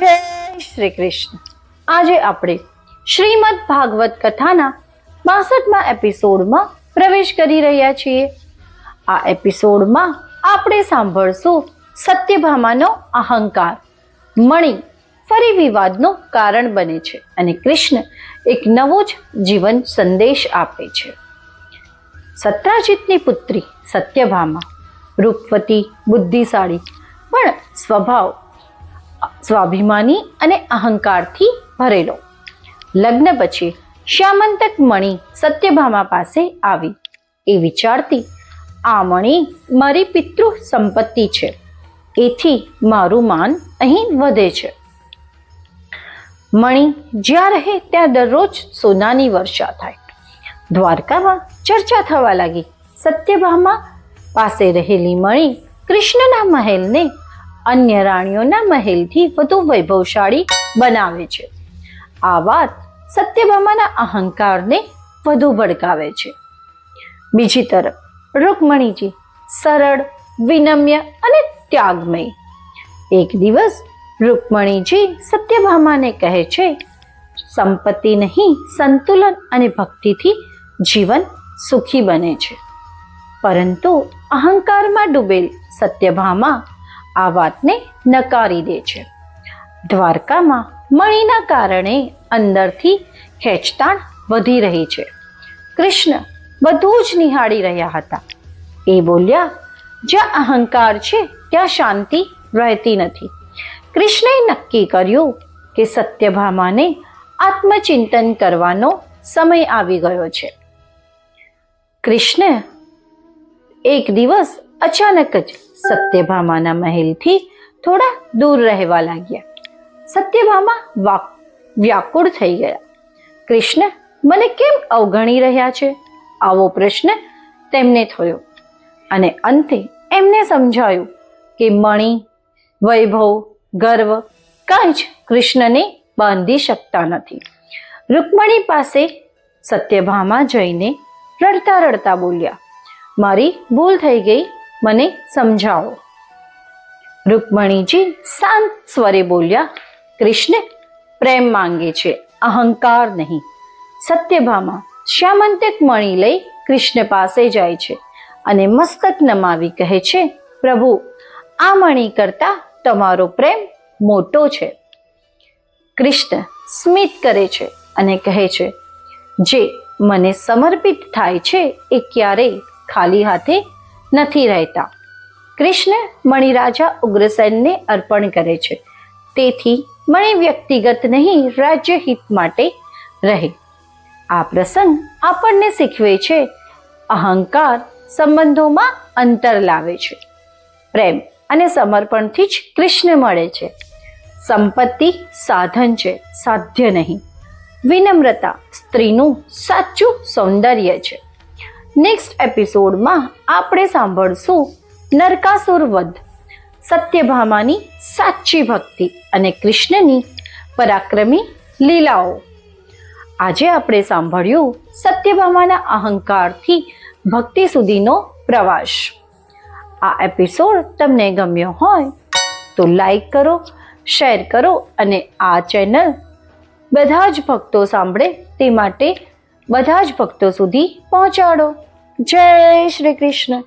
જય શ્રી કૃષ્ણ. આજે આપણે શ્રીમદ ભાગવત કથાના બાસઠમાં એપિસોડમાં પ્રવેશ કરી રહ્યા છીએ. આ એપિસોડમાં આપણે સાંભળશું સત્યભામાનો અહંકાર. મણિ ફરી વિવાદનું કારણ બને છે અને કૃષ્ણ એક નવો જ જીવન સંદેશ આપે છે. સત્રાજીતની પુત્રી સત્યભામા, રૂપવતી, બુદ્ધિશાળી, પણ સ્વભાવ સ્વાભિમાની અને અહંકારથી ભરેલો. લગ્ન પછી શ્યામંતક મણિ સત્યભામા પાસે આવી. એ વિચારતી, આ મણિ મારી પિતૃ સંપત્તિ છે. એથી મારું માન અહીં વધે છે. મણિ જ્યાં રહે ત્યાં દરરોજ સોનાની વર્ષા થાય. દ્વારકામાં ચર્ચા થવા લાગી. સત્યભામા પાસે રહેલી મણિ કૃષ્ણના મહેલને અન્ય રાણીઓના મહેલથી વધુ વૈભવશાળી બનાવે છે. આ વાત સત્યભામાના અહંકારને વધુ ભડકાવે છે. બીજી તરફ, રૂકમણીજી સરળ, વિનમ્ય અને ત્યાગમય. એક દિવસ રૂકમણીજી સત્યભામાને કહે છે, સંપત્તિ નહીં, સંતુલન અને ભક્તિથી જીવન સુખી બને છે. પરંતુ અહંકારમાં ડૂબેલ સત્યભામા આ વાતને નકારી દે છે. દ્વારકામાં મણીના કારણે અંદરથી ખેંચતાણ વધી રહી છે. કૃષ્ણ બધું જ નિહાળી રહ્યા હતા. એ બોલ્યા, જ્યાં અહંકાર છે, ત્યાં શાંતિ રહેતી નથી. કૃષ્ણએ નક્કી કર્યું કે સત્યભામાને આત્મચિંતન કરવાનો સમય આવી ગયો છે. કૃષ્ણ એક દિવસ અચાનક જ સત્યભામાના મહેલથી થોડા દૂર રહેવા લાગ્યા. સત્યભામા વ્યાકુળ થઈ ગયા. કૃષ્ણ, મને કેમ અવગણી રહ્યા છે? આવો પ્રશ્ન તેમને થયો અને અંતે એમને સમજાયું કે મણિ, વૈભવ, ગર્વ કાંઈ જ કૃષ્ણને બાંધી શકતા નથી. રૂકમણી પાસે સત્યભામા જઈને રડતા રડતા બોલ્યા, મારી ભૂલ થઈ ગઈ. મને સમજાવો. રૂકમણીજી શાંત સ્વરે બોલ્યા, કૃષ્ણ, પ્રેમ માંગે છે, અહંકાર નહીં. સત્યભામા શ્યામંતક મણી લઈ કૃષ્ણ પાસે જાય છે અને મસ્તક નમાવી કહે છે, પ્રભુ, આ મણી કરતા તમારો પ્રેમ મોટો છે. કૃષ્ણ સ્મિત કરે છે અને કહે છે, જે મને સમર્પિત થાય છે એ ક્યારેય ખાલી હાથે નથી રહેતા. કૃષ્ણ મણિરાજા ઉગ્રસેનને અર્પણ કરે છે. તેથી મણિ વ્યક્તિગત નહીં, રાજ્ય હિત માટે રહે. આ પ્રસંગ આપણને શીખવે છે. અહંકાર સંબંધોમાં અંતર લાવે છે. પ્રેમ અને સમર્પણથી જ કૃષ્ણ મળે છે. સંપત્તિ સાધન છે, સાધ્ય નહીં. વિનમ્રતા સ્ત્રીનું સાચું સૌંદર્ય છે. નેક્સ્ટ એપિસોડમાં આપણે સાંભળશું નરકાસુર વધ સત્યભામાની સાચી ભક્તિ અને કૃષ્ણની પરાક્રમી લીલાઓ. આજે આપણે સાંભળ્યું સત્યભામાના અહંકારથી ભક્તિ સુધીનો પ્રવાસ. આ એપિસોડ તમને ગમ્યો હોય તો લાઈક કરો શેર કરો અને આ ચેનલ બધા જ ભક્તો સાંભળે તે માટે બધા જ ભક્તો સુધી પહોંચાડો. જય શ્રી કૃષ્ણ.